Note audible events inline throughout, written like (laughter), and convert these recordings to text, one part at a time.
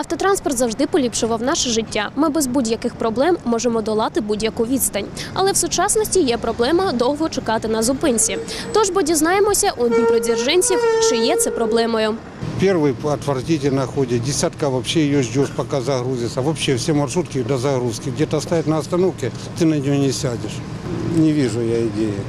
Автотранспорт завжди поліпшував наше життя. Ми без будь-яких проблем можемо долати будь-яку відстань. Але в сучасності є проблема довго чекати на зупинці. Тож бо дізнаємося у дніпродзержинців, чи є це проблемою. Первый отвратительно ходит, десятка вообще ее ждешь, пока загрузится. Вообще все маршрутки до загрузки. Где-то стоят на остановке, ты на нее не сядешь. Не вижу я идеи.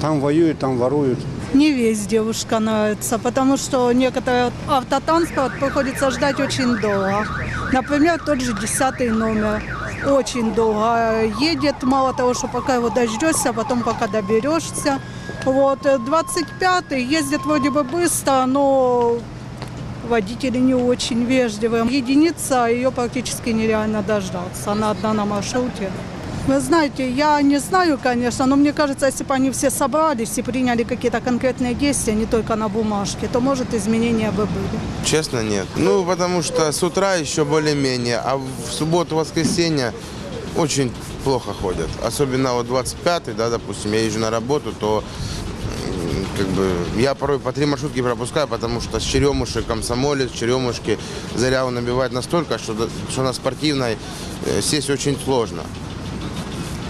Там воюют, там воруют. Не весь девушка нравится, потому что некоторые автотранспорт приходится ждать очень долго. Например, тот же десятый номер. Очень долго едет, мало того, что пока его дождешься, потом пока доберешься. Вот, 25-й ездит вроде бы быстро, но водители не очень вежливые. Единица, ее практически нереально дождаться. Она одна на маршруте. Вы знаете, я не знаю, конечно, но мне кажется, если бы они все собрались и приняли какие-то конкретные действия, не только на бумажке, то, может, изменения бы были. Честно, нет. Ну, потому что с утра еще более-менее, а в субботу, воскресенье очень плохо ходят. Особенно вот 25-й, да, допустим, я езжу на работу, то как бы я порой по три маршрутки пропускаю, потому что с Черемушек, Комсомолец, Черемушки Заряву набивает настолько, что, что на спортивной э, сесть очень сложно.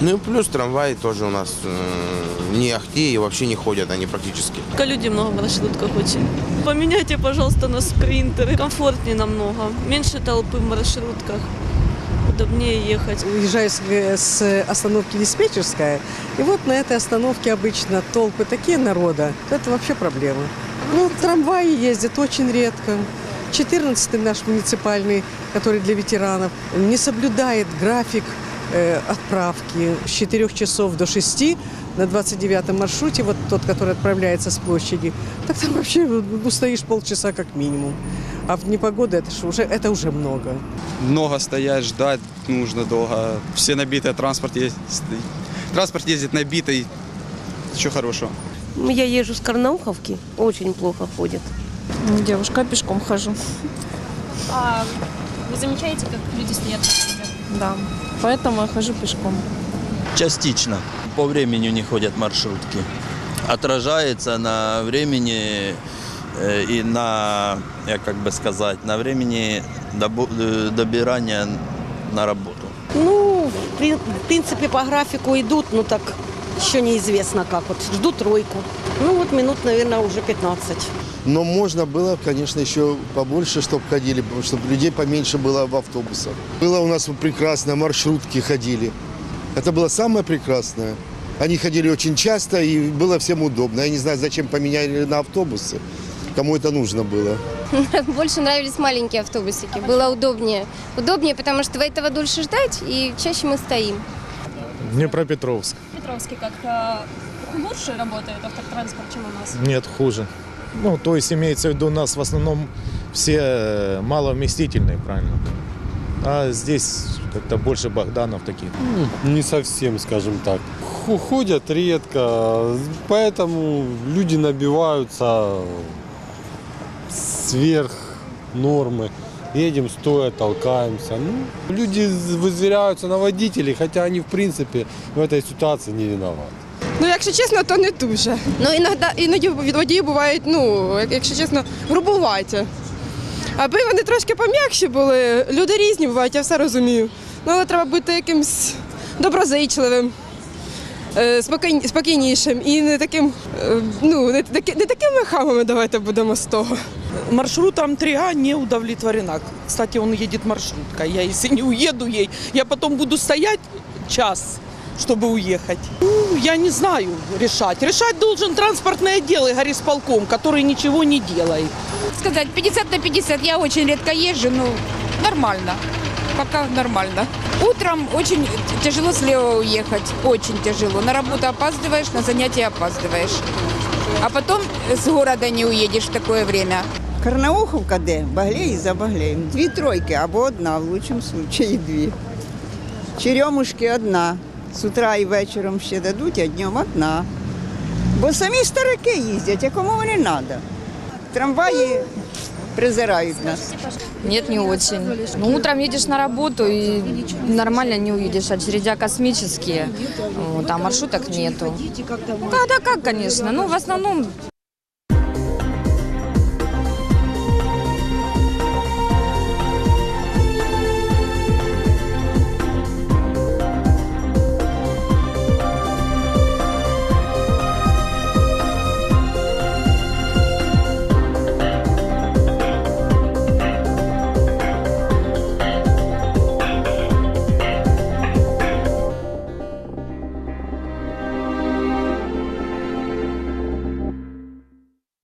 Ну и плюс трамваи тоже у нас э, не ахти и вообще не ходят они практически. Только людей много в маршрутках очень. Поменяйте, пожалуйста, на спринтеры. Комфортнее намного. Меньше толпы в маршрутках. Удобнее ехать. Уезжаю с, с остановки диспетчерская, и вот на этой остановке обычно толпы такие народа, это вообще проблема. Ну, трамваи ездят очень редко. 14 наш муниципальный, который для ветеранов, не соблюдает график отправки с 4 часов до 6 на 29 маршруте, вот тот, который отправляется с площади, так там вообще ну, стоишь полчаса как минимум. А в непогоду это, уже, это уже много. много стоять, ждать нужно долго. Все набитые, транспорт есть. Транспорт ездит набитый. Что хорошего? Я езжу с Карнауховки, очень плохо ходит. Девушка, пешком хожу. А ви замічаєте, як люди стоять? Да. Поэтому я хожу пешком. Частично. По времени не ходят маршрутки. Отражается на времени э, и на, я как бы сказать, на времени э, добирания на работу. Ну, в при- в принципе, по графику идут, но так еще неизвестно как. Вот жду тройку. Ну, вот минут, наверное, уже 15. Но можно было, конечно, еще побольше, чтобы ходили, чтобы людей поменьше было в автобусах. Было у нас прекрасно, маршрутки ходили. Это было самое прекрасное. Они ходили очень часто и было всем удобно. Я не знаю, зачем поменяли на автобусы. Кому это нужно было. (laughs) Больше нравились маленькие автобусики. Было удобнее. Удобнее, потому что этого дольше ждать, и чаще мы стоим. Днепропетровск. Петровський як лучше работает автотранспорт, чем у нас? Нет, хуже. Ну, то есть имеется в виду, у нас в основном все э, маловместительные, правильно? А здесь как-то больше Богданов таких. Не совсем, скажем так. Ходят редко, поэтому люди набиваются сверх нормы. Едем стоя, толкаемся. Ну, люди вызверяются на водителей, хотя они, в принципе, в этой ситуации не виноваты. Ну, якщо чесно, то не дуже. Ну, іноді, іноді від водії бувають, ну, якщо чесно, грубуваті. Аби вони трошки пом'якші були, люди різні бувають, я все розумію. Ну, але треба бути якимсь доброзичливим, е, спокій- спокійнішим і не таким, е, ну, не, таки- не такими хамами давайте будемо з того. Маршрутом 3А не удовлетворена. Кстати, он едет маршруткой. Я если не уеду ей, я потом буду стоять час, чтобы уехать. Ну, я не знаю решать. Решать должен транспортный отдел и горисполком, который ничего не делает. Сказати, 50 на 50, я очень редко езжу, ну, нормально. Пока нормально. Утром очень тяжело слева уехать, очень тяжело. На работу опаздываешь, на занятия опаздываешь. А потом с города не уедешь в такое время. Карнауховка де? Баглей за Баглеєм. Дві тройки або одна, в лучшому випадку дві. Черемушки одна. З утра і вечором ще дадуть, а днем одна. Бо самі старики їздять, а кому вони треба? Трамваї презирають нас. Нет, не очень. Ну, утром едешь на работу и нормально не уедешь. Очередя космические. Вот, а маршруток нету. Да, да, как, конечно. Ну, в основном